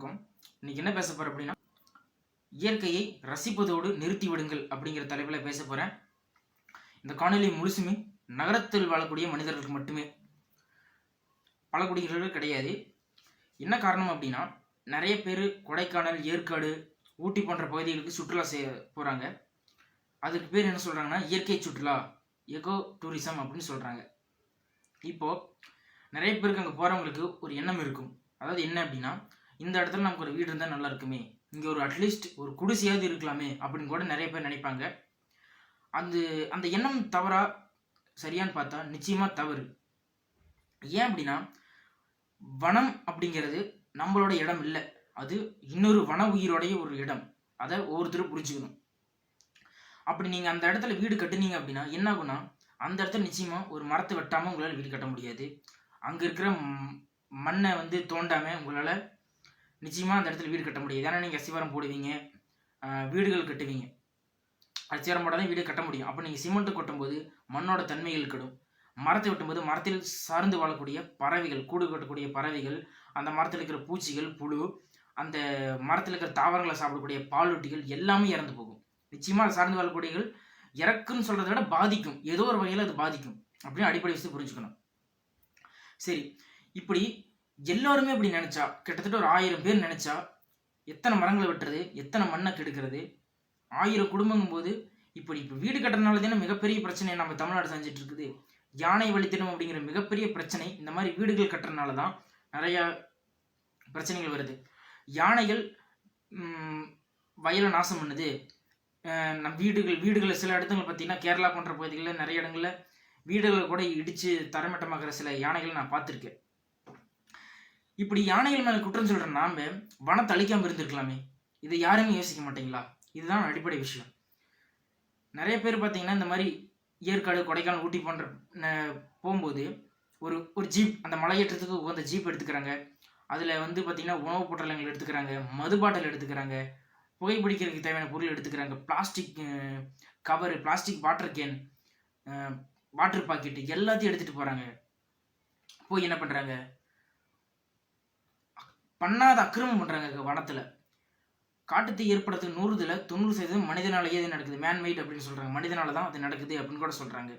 வணக்கம் இன்னைக்கு என்ன பேச போறேன் அப்படின்னா இயற்கையை ரசிப்பதோடு நிறுத்தி விடுங்கள் அப்படிங்கிற தலைப்பில் பேச போறேன். இந்த காணொலி முழுசுமே நகரத்தில் வாழக்கூடிய மனிதர்களுக்கு மட்டுமே வாழக்கூடியவர்கள் கிடையாது. என்ன காரணம் அப்படின்னா நிறைய பேர் கொடைக்கானல் ஏற்காடு ஊட்டி போன்ற பகுதிகளுக்கு சுற்றுலா செய்ய போகிறாங்க அதுக்கு பேர் என்ன சொல்கிறாங்கன்னா இயற்கை சுற்றுலா எகோ டூரிசம் அப்படின்னு சொல்கிறாங்க இப்போது நிறைய பேருக்கு அங்கே போகிறவங்களுக்கு ஒரு எண்ணம் இருக்கும். அதாவது என்ன அப்படின்னா இந்த இடத்துல நமக்கு ஒரு வீடு இருந்தால் நல்லா இருக்குமே. இங்கே ஒரு அட்லீஸ்ட் ஒரு குடிசையாவது இருக்கலாமே அப்படின்னு கூட நிறைய பேர் நினைப்பாங்க. அந்த அந்த எண்ணம் தவறா சரியான்னு பார்த்தா நிச்சயமாக தவறு. ஏன் அப்படின்னா வனம் அப்படிங்கிறது நம்மளோட இடம் இல்லை. அது இன்னொரு வன உயிரோடைய ஒரு இடம். அதை ஒவ்வொருத்தரும் புரிஞ்சுக்கணும். அப்படி நீங்கள் அந்த இடத்துல வீடு கட்டுனீங்க அப்படின்னா என்ன ஆகும்னா அந்த இடத்துல நிச்சயமாக ஒரு மரத்தை வெட்டாமல் உங்களால் வீடு கட்ட முடியாது. அங்கே இருக்கிற மண்ணை வந்து தோண்டாமல் உங்களால் நிச்சயமாக அந்த இடத்துல வீடு கட்ட முடியாது. ஏன்னா நீங்கள் அசிவாரம் போடுவீங்க. வீடுகள் கட்டுவீங்க. அசிவாரம் போட்டால் தான் வீடு கட்ட முடியும். அப்போ நீங்கள் சிமெண்ட்டு கொட்டும்போது மண்ணோட தன்மைகள் கெடும். மரத்தை வெட்டும்போது மரத்தில் சார்ந்து வாழக்கூடிய பறவைகள் கூடு கட்டக்கூடிய பறவைகள் அந்த மரத்தில் இருக்கிற பூச்சிகள் புழு அந்த மரத்தில் இருக்கிற தாவரங்களை சாப்பிடக்கூடிய பாலூட்டிகள் எல்லாமே இறந்து போகும். நிச்சயமாக அதை சார்ந்து வாழக்கூடியகள் இறக்குன்னு சொல்கிறத விட பாதிக்கும். ஏதோ ஒரு வகையில் அது பாதிக்கும். அப்படின்னு அடிப்படை வச்சு புரிஞ்சுக்கணும். சரி. இப்படி எல்லோருமே இப்படி நினைச்சா கிட்டத்தட்ட ஒரு ஆயிரம் பேர் நினைச்சா எத்தனை மரங்களை வெட்டுறது எத்தனை மண்ணை கெடுக்கிறது ஆயிரம் குடும்பங்கும் போது இப்படி இப்போ வீடு கட்டுறதுனால தானே மிகப்பெரிய பிரச்சனை நம்ம தமிழ்நாடு செஞ்சுட்டு இருக்குது யானை வழித்தனம் அப்படிங்கிற மிகப்பெரிய பிரச்சனை இந்த மாதிரி வீடுகள் கட்டுறதுனால தான் நிறையா பிரச்சனைகள் வருது. யானைகள் வயலை நாசம் பண்ணுது. நம் வீடுகள் வீடுகளை சில இடத்துல பார்த்தீங்கன்னா கேரளா போன்ற பகுதிகளில் நிறைய இடங்களில் வீடுகளை கூட இடித்து தரமட்டமாகிற சில யானைகளை நான் பார்த்துருக்கேன். இப்படி யானைகள் மேலே குற்றம் சொல்கிற நாம வனத்தை அழிக்காமல் இருந்திருக்கலாமே. இதை யாருமே யோசிக்க மாட்டீங்களா? இதுதான் அடிப்படை விஷயம். நிறைய பேர் பார்த்தீங்கன்னா இந்த மாதிரி ஏற்காடு கொடைக்கானல் ஊட்டி போன்ற போகும்போது ஒரு ஒரு ஜீப் அந்த மலையேற்றத்துக்கு உகந்த ஜீப் எடுத்துக்கிறாங்க. அதில் வந்து பார்த்தீங்கன்னா உணவுப் பொட்டலங்கள் எடுத்துக்கிறாங்க மது பாட்டில் எடுத்துக்கிறாங்க புகைப்பிடிக்கிறதுக்கு தேவையான பொருள் எடுத்துக்கிறாங்க. Plastic cover plastic water can water packet எல்லாத்தையும் எடுத்துகிட்டு போகிறாங்க போய் என்ன பண்ணுறாங்க பண்ணாத அக்கிரமம் பண்ணுறாங்க வனத்தில். காட்டுத்தீ ஏற்படுறதுக்கு நூறுதில் தொண்ணூறு சதவீதம் மனிதனாலேயே இது நடக்குது. மேன்மெய்ட் அப்படின்னு சொல்கிறாங்க மனிதனால தான் அது நடக்குது அப்படின்னு கூட சொல்கிறாங்க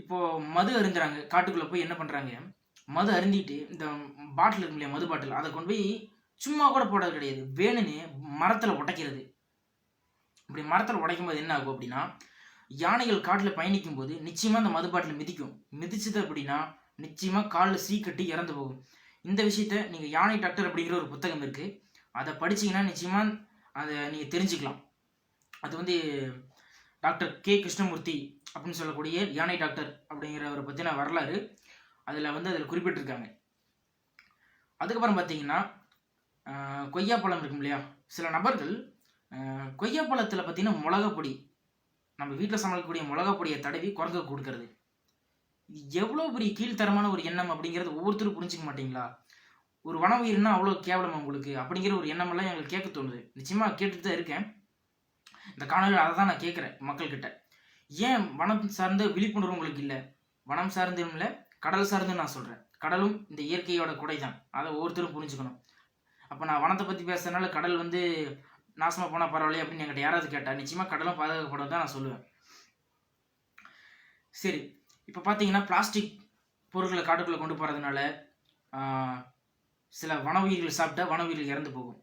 இப்போது மது அருந்துறாங்க. காட்டுக்குள்ளே போய் என்ன பண்ணுறாங்க மது அருந்திட்டு இந்த பாட்டில் இருக்கும் இல்லையா மது பாட்டில் அதை கொண்டு போய் சும்மா கூட போடுறது கிடையாது. வேணும்னு மரத்தில் உடைக்கிறது. இப்படி மரத்தில் உடைக்கும் போது என்ன ஆகும் அப்படின்னா யானைகள் காட்டில் பயணிக்கும் போது நிச்சயமாக அந்த மது பாட்டில் மிதிக்கும். மிதிச்சது அப்படின்னா நிச்சயமாக காலில் சீக்கட்டி இறந்து போகும். இந்த விஷயத்த நீங்கள் யானை டாக்டர் அப்படிங்கிற ஒரு புத்தகம் இருக்குது அதை படிச்சீங்கன்னா நிச்சயமாக அதை நீங்கள் தெரிஞ்சுக்கலாம். அது வந்து டாக்டர் கே கிருஷ்ணமூர்த்தி அப்படின்னு சொல்லக்கூடிய யானை டாக்டர் அப்படிங்கிறவரை பற்றின வரலாறு. அதில் வந்து அதில் குறிப்பிட்டிருக்காங்க. அதுக்கப்புறம் பார்த்தீங்கன்னா கொய்யாப்பழம் இருக்கும் இல்லையா? சில நபர்கள் கொய்யாப்பழத்தில் பார்த்தீங்கன்னா மிளகாப்பொடி நம்ம வீட்டில் சமைக்கக்கூடிய மிளகாப்பொடியை தடவி குரங்கு கொடுக்கறது. எவ்வளோ பெரிய கீழ்த்தரமான ஒரு எண்ணம் அப்படிங்கிறது ஒவ்வொருத்தரும் புரிஞ்சுக்க மாட்டீங்களா? ஒரு வன உயிர்னா அவ்வளோ கேவலம் உங்களுக்கு அப்படிங்கிற ஒரு எண்ணமெல்லாம் எங்களுக்கு கேட்க தோணுது. நிச்சயமாக கேட்டுட்டு தான் இருக்கேன். இந்த காணொலியில் அதை தான் நான் கேட்குறேன் மக்கள்கிட்ட. ஏன் வனம் சார்ந்த விழிப்புணர்வு உங்களுக்கு இல்லை? வனம் சார்ந்தும் இல்லை கடல் சார்ந்து நான் சொல்கிறேன் கடலும் இந்த இயற்கையோட குடை தான் அதை ஒவ்வொருத்தரும் புரிஞ்சுக்கணும். அப்போ நான் வனத்தை பற்றி பேசுறதுனால கடல் வந்து நாசமாக போனால் பரவாயில்ல அப்படின்னு என்கிட்ட யாராவது கேட்டால் நிச்சயமாக கடலும் பாதுகாக்கப்படும் தான் நான் சொல்லுவேன். சரி இப்போ பார்த்தீங்கன்னா பிளாஸ்டிக் பொருட்களை காட்டுக்குள்ளே கொண்டு போகிறதுனால சில வன உயிர்கள் சாப்பிட்டா வன உயிர்கள் இறந்து போகும்.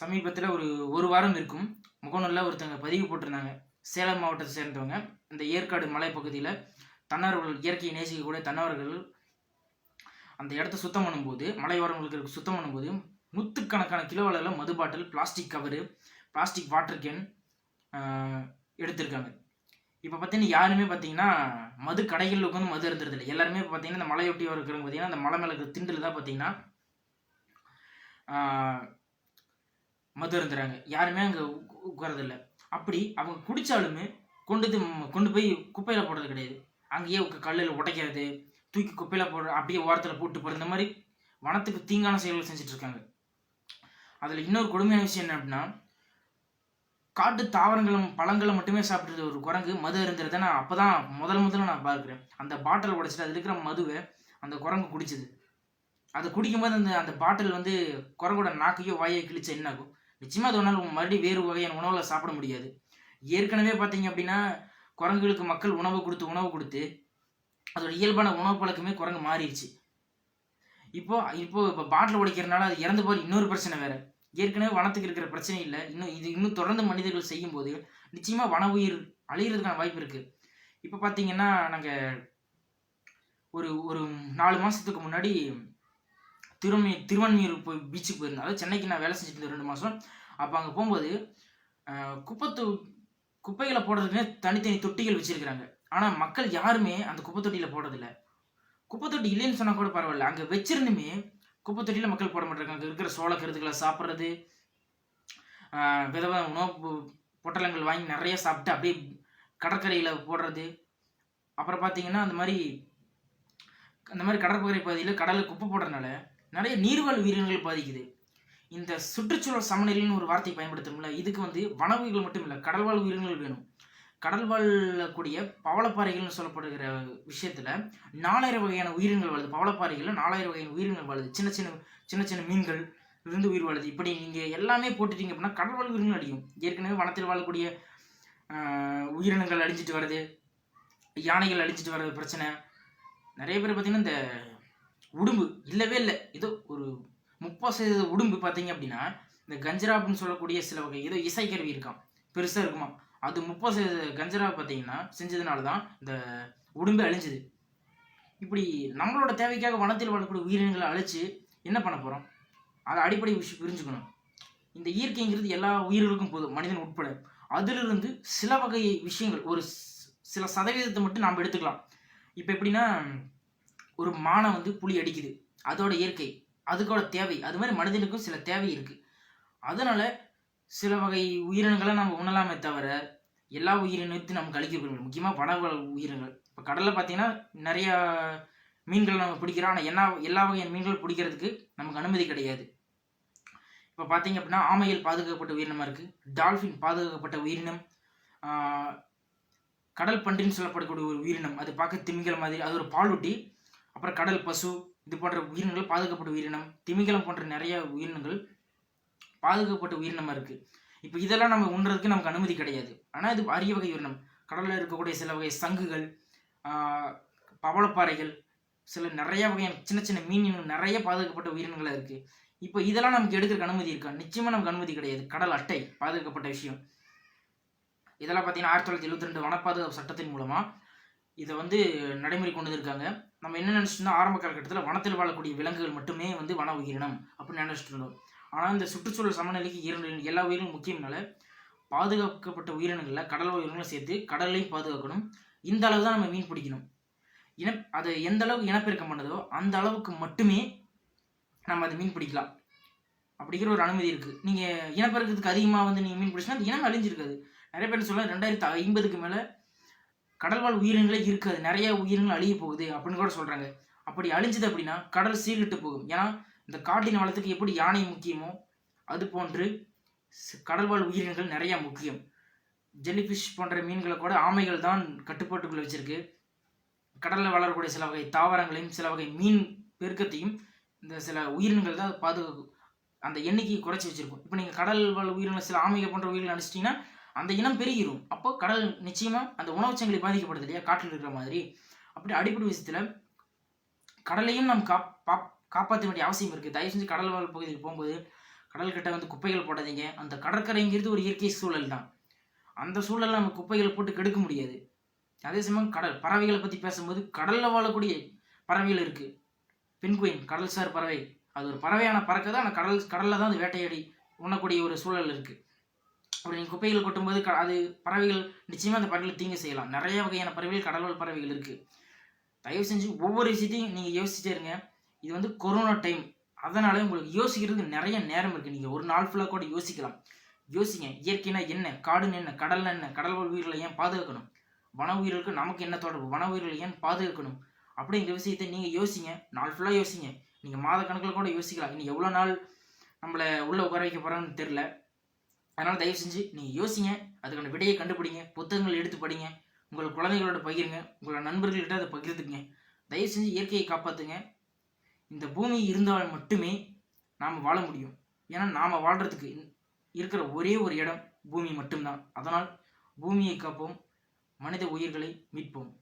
சமீபத்தில் ஒரு ஒரு வாரம் இருக்கும். முகநூலில் ஒருத்தங்க பதிவு போட்டிருந்தாங்க. சேலம் மாவட்டத்தை சேர்ந்தவங்க. இந்த ஏற்காடு மலைப்பகுதியில் தன்னார்வர்கள் இயற்கையை நேசிக்கக்கூடிய தன்னார்வர்கள் அந்த இடத்த சுத்தம் பண்ணும்போது மலையோரங்களுக்கு சுத்தம் பண்ணும்போது நூற்றுக்கணக்கான கிலோ அளவில் மது bottle plastic cover plastic water can எடுத்திருக்காங்க. இப்போ பார்த்தீங்கன்னா யாருமே பார்த்தீங்கன்னா மது கடைகளில் உட்காந்து மது இருந்துருது இல்லை. எல்லாருமே இப்போ பார்த்தீங்கன்னா இந்த மலையொட்டி இருக்கிறவங்க பார்த்தீங்கன்னா அந்த மலை மேலே இருக்கிற திண்டில் தான் பார்த்தீங்கன்னா மது இருந்துறாங்க யாருமே அங்கே உட்காரதில்ல அப்படி அவங்க குடித்தாலுமே கொண்டு வந்து கொண்டு போய் குப்பையில் போடுறது கிடையாது. அங்கேயே கல்லில் உடைக்கிறது தூக்கி குப்பையில் போடுற அப்படியே ஓரத்தில் போட்டு போகிற இந்த மாதிரி வனத்துக்கு தீங்கான செயல்கள் செஞ்சுட்டு இருக்காங்க. அதில் இன்னொரு கொடுமையான விஷயம் என்ன அப்படின்னா காட்டு தாவரங்களும் பழங்களை மட்டுமே சாப்பிட்றது ஒரு குரங்கு மது அருந்துறத நான் அப்போ தான் முதல் முதல்ல நான் பார்க்குறேன். அந்த பாட்டில் உடைச்சிட்டு அதில் இருக்கிற மதுவை அந்த குரங்கு குடிச்சது. அதை குடிக்கும்போது அந்த அந்த பாட்டில் வந்து குரங்கோட நாக்கையோ வாயோ கிழிச்சா என்ன ஆகும்? நிச்சயமாக அது ஒன்றால் மறுபடியும் வேறு வகையான உணவில் சாப்பிட முடியாது. ஏற்கனவே பார்த்தீங்க அப்படின்னா குரங்குகளுக்கு மக்கள் உணவு கொடுத்து உணவு கொடுத்து அதோட இயல்பான உணவு பழக்கமே குரங்கு மாறிடுச்சு. இப்போ இப்போ இப்போ பாட்டில் உடைக்கிறனால அது இறந்து போகிற இன்னொரு பிரச்சனை வேறு. ஏற்கனவே வனத்துக்கு இருக்கிற பிரச்சனை இல்லை. இன்னும் இது இன்னும் தொடர்ந்து மனிதர்கள் செய்யும் போது நிச்சயமா வன உயிர் அழிகிறதுக்கான வாய்ப்பு இருக்கு. இப்போ பார்த்தீங்கன்னா நாங்கள் ஒரு ஒரு நாலு மாசத்துக்கு முன்னாடி திருமணி திருவண்ணூர் போய் பீச்சுக்கு போயிருந்தேன் அதாவது சென்னைக்கு நான் வேலை செஞ்சுட்டு இருந்தேன் ரெண்டு மாதம் அப்போ அங்கே போகும்போது குப்பத்து குப்பைகளை போடுறதுக்குன்னு தனித்தனி தொட்டிகள் வச்சிருக்கிறாங்க. ஆனால் மக்கள் யாருமே அந்த குப்பை தொட்டியில் போடுறதில்ல. குப்பை தொட்டி இல்லைன்னு சொன்னால் கூட பரவாயில்ல. அங்கே வச்சிருந்துமே குப்பை தொட்டியில் மக்கள் போட மாட்டாங்க இருக்கிற சோள கருத்துக்களை சாப்பிட்றது விதவ உணவு பொட்டலங்கள் வாங்கி நிறைய சாப்பிட்டு அப்படியே கடற்கரையில் போடுறது. அப்புறம் பார்த்தீங்கன்னா அந்த மாதிரி அந்த மாதிரி கடற்கரை பகுதியில் கடலில் குப்பை போடுறதுனால நிறைய நீர்வாழ் உயிரினங்கள் பாதிக்குது. இந்த சுற்றுச்சூழல் சமநிலைன்னு ஒரு வார்த்தை பயன்படுத்தணும்ல இதுக்கு வந்து வன உயிர்கள் மட்டும் இல்லை கடல்வாழ் உயிரினங்கள் வேணும். கடல் வாழக்கூடிய பவளப்பாறைகள்னு சொல்லப்படுகிற விஷயத்துல நாலாயிரம் வகையான உயிரினங்கள் வாழுது. பவளப்பாறைகள்ல நாலாயிரம் வகையான உயிரினங்கள் வாழுது. சின்ன சின்ன சின்ன சின்ன மீன்கள் இருந்து உயிர் வாழுது. இப்படி நீங்க எல்லாமே போட்டுட்டீங்க அப்படின்னா கடல்வாழ் உயிரினங்கள் அழியும். ஏற்கனவே வனத்தில் வாழக்கூடிய உயிரினங்கள் அழிஞ்சிட்டு வருது யானைகள் அழிஞ்சிட்டு வர்றது பிரச்சனை. நிறைய பேர் பார்த்தீங்கன்னா இந்த உடும்பு இல்லவே இல்லை. ஏதோ ஒரு முப்பது சதவீத உடும்பு பார்த்தீங்க அப்படின்னா இந்த கஞ்சரா அப்படின்னு சொல்லக்கூடிய சில வகை ஏதோ இசைக்கருவி இருக்கான் பெருசாக இருக்குமா அது முப்பது சதவீத கஞ்சரா பார்த்தீங்கன்னா செஞ்சதுனால தான் இந்த உடும்பு அழிஞ்சுது. இப்படி நம்மளோட தேவைக்காக வனத்தில் வாழக்கூடிய உயிரினங்களை அழிச்சு என்ன பண்ண போகிறோம் அதை அடிப்படை விஷயம் புரிஞ்சுக்கணும். இந்த இயற்கைங்கிறது எல்லா உயிர்களுக்கும் போதும் மனிதன் உட்பட. அதிலிருந்து சில வகை விஷயங்கள் ஒரு சில சதவீதத்தை மட்டும் நாம் எடுத்துக்கலாம். இப்போ எப்படின்னா ஒரு மானை வந்து புலி அடிக்குது. அதோட இயற்கை அதுக்கோட தேவை. அது மாதிரி மனிதனுக்கும் சில தேவை இருக்குது அதனால சில வகை உயிரினங்களை நம்ம உணலாமே தவிர எல்லா உயிரினத்தையும் நமக்கு அழிக்க முக்கியமாக வனவள உயிரினங்கள். இப்போ கடலில் பார்த்தீங்கன்னா நிறையா மீன்கள் நம்ம பிடிக்கிறோம். ஆனால் என்ன எல்லா வகையான மீன்கள் பிடிக்கிறதுக்கு நமக்கு அனுமதி கிடையாது. இப்போ பார்த்தீங்க அப்படின்னா ஆமைகள் பாதுகாக்கப்பட்ட உயிரினமாக இருக்குது டால்ஃபின் பாதுகாக்கப்பட்ட உயிரினம். கடல் பன்றின்னு சொல்லப்படக்கூடிய ஒரு உயிரினம். அது பார்க்க திமிங்கலம் மாதிரி அது ஒரு பாலூட்டி. அப்புறம் கடல் பசு இது போன்ற உயிரினங்கள் பாதுகாக்கப்பட்ட உயிரினம். திமிங்கலம் போன்ற நிறைய உயிரினங்கள் பாதுகாக்கப்பட்ட உயிரினமாக இருக்குது இப்போ இதெல்லாம் நம்ம உண்றதுக்கு நமக்கு அனுமதி கிடையாது. ஆனால் இது அரிய வகை உயிரினம். கடலில் இருக்கக்கூடிய சில வகை சங்குகள் ஆஹ், பவளப்பாறைகள் சில நிறைய வகையான சின்ன சின்ன மீன் நிறைய பாதுகாக்கப்பட்ட உயிரினங்களாக இருக்குது இப்போ இதெல்லாம் நமக்கு எடுக்கிறக்கு அனுமதி இருக்கா? நிச்சயமாக நமக்கு அனுமதி கிடையாது. கடல் அட்டை பாதுகாக்கப்பட்ட விஷயம். இதெல்லாம் பார்த்தீங்கன்னா ஆயிரத்தி தொள்ளாயிரத்தி எழுபத்தி ரெண்டு வனப்பாதுகாப்பு சட்டத்தின் மூலமாக இதை வந்து நடைமுறை கொண்டு வந்திருக்காங்க. நம்ம என்ன நினச்சிட்டோம்னா ஆரம்ப காலகட்டத்தில் வனத்தில் வாழக்கூடிய விலங்குகள் மட்டுமே வந்து வன உயிரினம் அப்படின்னு நினச்சிட்டு இருந்தோம். ஆனால் இந்த சுற்றுச்சூழல் சமநிலைக்கு இரண்டு எல்லா உயிரினும் முக்கியம்னால பாதுகாக்கப்பட்ட உயிரினங்களில் கடல் உயிரினங்களும் சேர்த்து கடலையும் பாதுகாக்கணும். இந்த அளவு தான் நம்ம மீன் பிடிக்கணும். இன அது எந்த அளவுக்கு இனப்பெருக்கம் பண்ணுதோ அந்த அளவுக்கு மட்டுமே நம்ம அதை மீன் பிடிக்கலாம். அப்படிங்கிற ஒரு அனுமதி இருக்குது நீங்கள் இனப்பெருக்கத்துக்கு அதிகமாக வந்து நீங்கள் மீன் பிடிச்சினா அது இனம் அழிஞ்சிருக்காது. நிறைய பேர் சொல்ல ரெண்டாயிரத்து ஐம்பதுக்கு மேலே கடல்வாழ் உயிரினங்களே இருக்காது. நிறைய உயிரினங்கள் அழிய போகுது அப்படின்னு கூட சொல்கிறாங்க அப்படி அழிஞ்சது அப்படின்னா கடல் சீர்கிட்டு போகும். ஏன்னா இந்த காட்டின் வளத்துக்கு எப்படி யானை முக்கியமோ அது போன்று கடல்வாழ் உயிரினங்கள் நிறைய முக்கியம். ஜெல்லிஃபிஷ் போன்ற மீன்களை கூட ஆமைகள் தான் கட்டுப்பாட்டுக்குள்ள வச்சிருக்கு. கடலில் வளரக்கூடிய சில வகை தாவரங்களையும் சில வகை மீன் பெருக்கத்தையும் இந்த சில உயிரினங்கள் தான் பாதுகாக்கும் அந்த எண்ணிக்கையை குறைச்சி வச்சிருக்கும். இப்போ நீங்கள் கடல் வாழ் உயிரினங்கள் சில ஆமைகள் போன்ற உயிரினங்கள் அடிச்சிட்டிங்கன்னா அந்த இனம் பெருகிரும். அப்போ கடல் நிச்சயமாக அந்த உணவுச்சங்கிலி பாதிக்கப்படுது இல்லையா? காட்டில் இருக்கிற மாதிரி. அப்படி அடிப்படை விஷயத்தில் கடலையும் நாம் காப் பாப் காப்பாற்ற வேண்டிய அவசியம் இருக்குது தயவு செஞ்சு கடல் வாழ் பகுதிக்கு போகும்போது கடல்கிட்ட வந்து குப்பைகள் போடாதீங்க. அந்த கடற்கரைங்கிறது ஒரு இயற்கை சூழல் தான். அந்த சூழலில் நம்ம குப்பைகளை போட்டு கெடுக்க முடியாது. அதே சமயம் கடல் பறவைகளை பற்றி பேசும்போது கடலில் வாழக்கூடிய பறவைகள் இருக்குது பெண்குயின் கடல்சார் பறவை. அது ஒரு பறவையான பறக்க தான். ஆனால் கடல் கடலில் தான் அது வேட்டையாடி உண்ணக்கூடிய ஒரு சூழல் இருக்குது அப்படி நீங்கள் குப்பைகள் கொட்டும்போது க அது பறவைகள் நிச்சயமாக அந்த பறவைகள் தீங்கு செய்யலாம். நிறைய வகையான பறவைகள் கடல்வாழ் பறவைகள் இருக்குது தயவு செஞ்சு ஒவ்வொரு விஷயத்தையும் நீங்கள் யோசிச்சிட்டே இருங்க. இது வந்து கொரோனா டைம். அதனால உங்களுக்கு யோசிக்கிறதுக்கு நிறைய நேரம் இருக்குது நீங்கள் ஒரு நாள் ஃபுல்லாக கூட யோசிக்கலாம். யோசிங்க. இயற்கைனா என்ன? காடுன்னு என்ன? கடல்னா என்ன? கடல்வாழ் உயிர்களை ஏன் பாதுகாக்கணும்? வன உயிர்களுக்கு நமக்கு என்ன தொடர்பு? வன உயிர்களை ஏன் பாதுகாக்கணும்? அப்படிங்கிற விஷயத்தை நீங்கள் யோசிங்க. நாள் ஃபுல்லாக யோசிங்க. நீங்கள் மாத கணக்கில் கூட யோசிக்கலாம். இன்னும் எவ்வளோ நாள் நம்மளை உள்ளே உட்கார வைக்க போகிறான்னு தெரில அதனால் தயவு செஞ்சு நீங்கள் யோசிங்க. அதுக்கான விடையை கண்டுபிடிங்க. புத்தகங்கள் எடுத்து படிங்க. உங்கள் குழந்தைகளோட பகிருங்க. உங்களோட நண்பர்கள்கிட்ட அதை பகிர்ந்துக்குங்க. தயவு செஞ்சு இயற்கையை காப்பாற்றுங்க இந்த பூமி இருந்தால் மட்டுமே நாம் வாழ முடியும். ஏன்னா நாம் வாழ்கிறதுக்கு இருக்கிற ஒரே ஒரு இடம் பூமி மட்டும்தான். அதனால் பூமியை காப்போம் மனித உயிர்களை மீட்போம்.